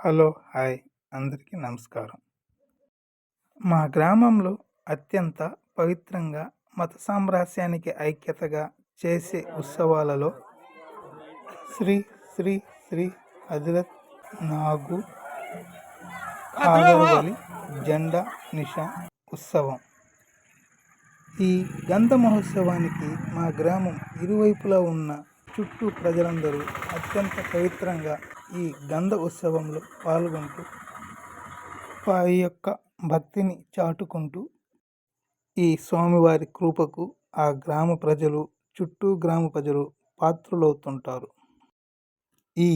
Hello hi. అందరికీ నమస్కారం. మా గ్రామంలో అత్యంత పవిత్రంగా మత సామ్రాస్యానికి ఐక్యతగా చేసే ఉత్సవాలలో శ్రీ శ్రీ శ్రీ హజరత్ నాగు ఆగరవలి జెండా నిషా ఉత్సవం. ఈ గంధ మహోత్సవానికి మా గ్రామం ఇరువైపులా ఉన్న చుట్టూ ప్రజలందరూ అత్యంత పవిత్రంగా ఈ గంధ ఉత్సవంలో పాల్గొంటూ వారి యొక్క భక్తిని చాటుకుంటూ ఈ స్వామివారి కృపకు ఆ గ్రామ ప్రజలు చుట్టూ గ్రామ ప్రజలు పాత్రులవుతుంటారు. ఈ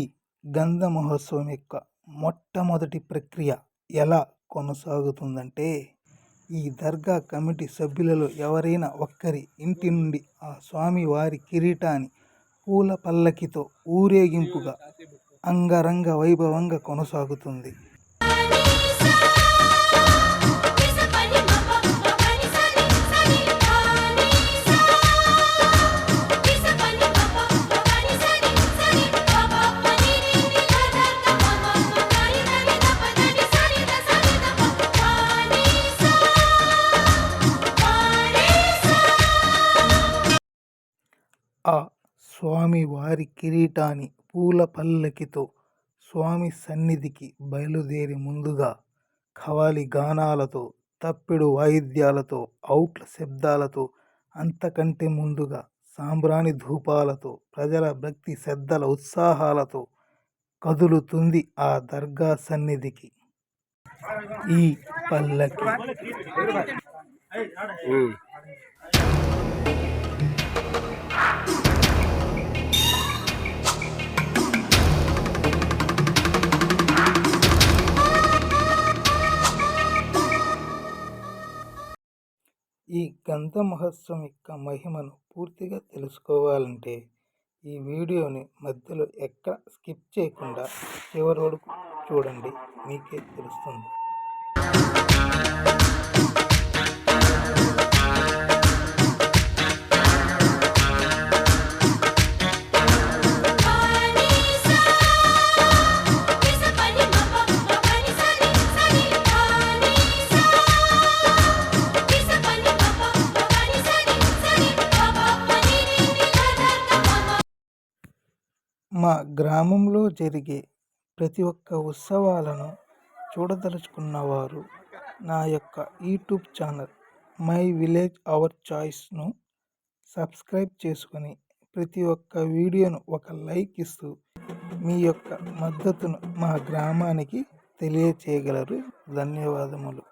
గంధ మహోత్సవం యొక్క మొట్టమొదటి ప్రక్రియ ఎలా కొనసాగుతుందంటే ఈ దర్గా కమిటీ సభ్యులలో ఎవరైనా ఒక్కరి ఇంటి నుండి ఆ స్వామి వారి కిరీటాన్ని పూల పల్లకితో ఊరేగింపుగా అంగరంగ వైభవంగా కొనసాగుతుంది. ఆ స్వామి వారి కిరీటాన్ని పూల పల్లకితో స్వామి సన్నిధికి బయలుదేరి ముందుగా ఖవాలి గానాలతో తప్పెడు వాయిద్యాలతో ఔట్ల శబ్దాలతో అంతకంటే ముందుగా సాంబ్రాణి ధూపాలతో ప్రజల భక్తి శ్రద్ధల ఉత్సాహాలతో కదులుతుంది ఆ దర్గా సన్నిధికి. ఈ పల్లకి. ఈ గంధ మహోత్సవం యొక్క మహిమను పూర్తిగా తెలుసుకోవాలంటే ఈ వీడియోని మధ్యలో ఎక్కడ స్కిప్ చేయకుండా చివరి వరకు చూడండి. మీకే తెలుస్తుంది. మా గ్రామంలో జరిగే ప్రతి ఒక్క ఉత్సవాలను చూడదలుచుకున్నవారు నా యొక్క YouTube channel my village our చాయిస్ను subscribe చేసుకొని ప్రతి ఒక్క వీడియోను ఒక లైక్ ఇస్తూ మీ యొక్క మద్దతును మా గ్రామానికి తెలియచేయగలరు. ధన్యవాదములు.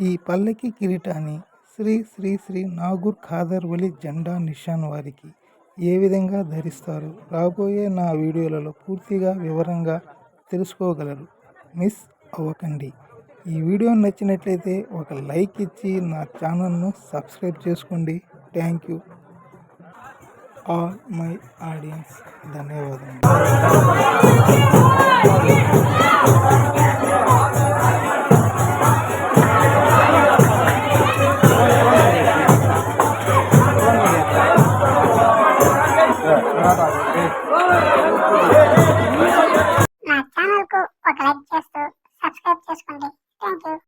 ఈ పల్లకి కిరీటాన్ని శ్రీ శ్రీ శ్రీ నాగూర్ ఖాదర్వలి జెండా నిషాన్ వారికి ఏ విధంగా ధరిస్తారు? రాబోయే నా వీడియోలలో పూర్తిగా వివరంగా తెలుసుకోగలరు. మిస్ అవ్వకండి. ఈ వీడియో నచ్చినట్లయితే ఒక లైక్ ఇచ్చి నా ఛానల్ను సబ్స్క్రైబ్ చేసుకోండి. Thank you. All my audience ధన్యవాదాలు Vamos!